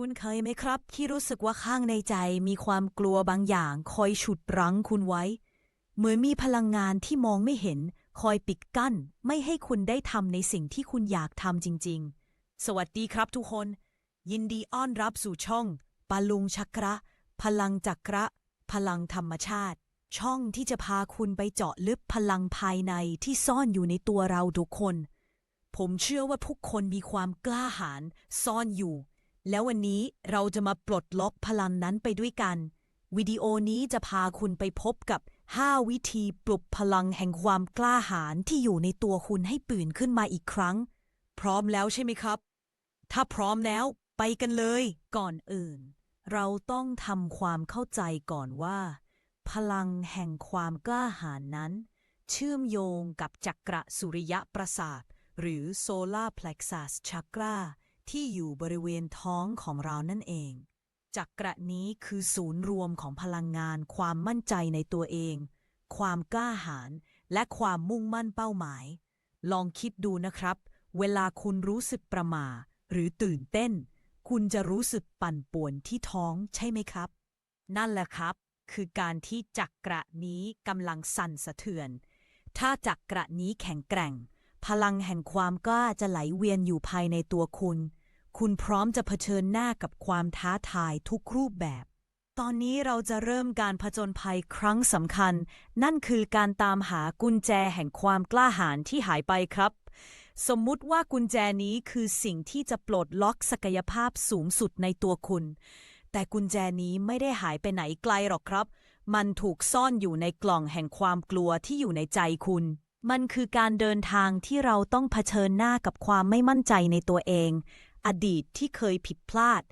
คุณเคยไหมครับ ที่รู้สึกว่าข้างในใจมีความกลัวบางอย่าง คอยฉุดรั้งคุณไว้ เหมือนมีพลังงานที่มองไม่เห็น คอยปิดกั้น ไม่ให้คุณได้ทำในสิ่งที่คุณอยากทำจริง ๆ สวัสดีครับทุกคน ยินดีอ้อนรับสู่ช่องปาลุงชักระ พลังจักระ พลังธรรมชาติ ช่องที่จะพาคุณไปเจาะลึกพลังภายในที่ซ่อนอยู่ในตัวเราทุกคน ผมเชื่อว่าทุกคนมีความกล้าหาญซ่อนอยู่ แล้ววันนี้เราจะมาปลดล็อกพลังนั้นไปด้วยกัน วิดีโอนี้จะพาคุณไปพบกับ 5 วิธีปลุกพลังแห่งความกล้าหาญที่อยู่ในตัวคุณให้ปืนขึ้นมาอีกครั้ง พร้อมแล้วใช่ไหมครับ ถ้าพร้อมแล้วไปกันเลย ก่อนอื่น เราต้องทำความเข้าใจก่อนว่า พลังแห่งความกล้าหาญนั้น เชื่อมโยงกับจักระสุริยะประสาท หรือ Solar Plexus Chakra ที่อยู่บริเวณท้องของเรานั่นเอง จักระนี้คือศูนย์รวมของพลังงาน ความมั่นใจในตัวเอง ความกล้าหาญและความมุ่งมั่นเป้าหมาย ลองคิดดูนะครับ เวลาคุณรู้สึกประหม่าหรือตื่นเต้น คุณจะรู้สึกปั่นป่วนที่ท้องใช่ไหมครับ นั่นแหละครับ คือการที่จักระนี้กำลังสั่นสะเทือน ถ้าจักระนี้แข็งแกร่ง พลังแห่งความกล้าจะไหลเวียนอยู่ภายในตัวคุณ คุณพร้อมจะเผชิญหน้ากับความท้าทายทุกรูปแบบ ตอนนี้เราจะเริ่มการผจญภัยครั้งสำคัญ นั่นคือการตามหากุญแจแห่งความกล้าหาญที่หายไปครับ สมมุติว่ากุญแจนี้คือสิ่งที่จะปลดล็อกศักยภาพสูงสุดในตัวคุณ แต่กุญแจนี้ไม่ได้หายไปไหนไกลหรอกครับ มันถูกซ่อนอยู่ในกล่องแห่งความกลัวที่อยู่ในใจคุณมันคือการเดินทางที่เราต้องเผชิญหน้ากับความไม่มั่นใจในตัวเอง อดีตที่เคยผิดพลาด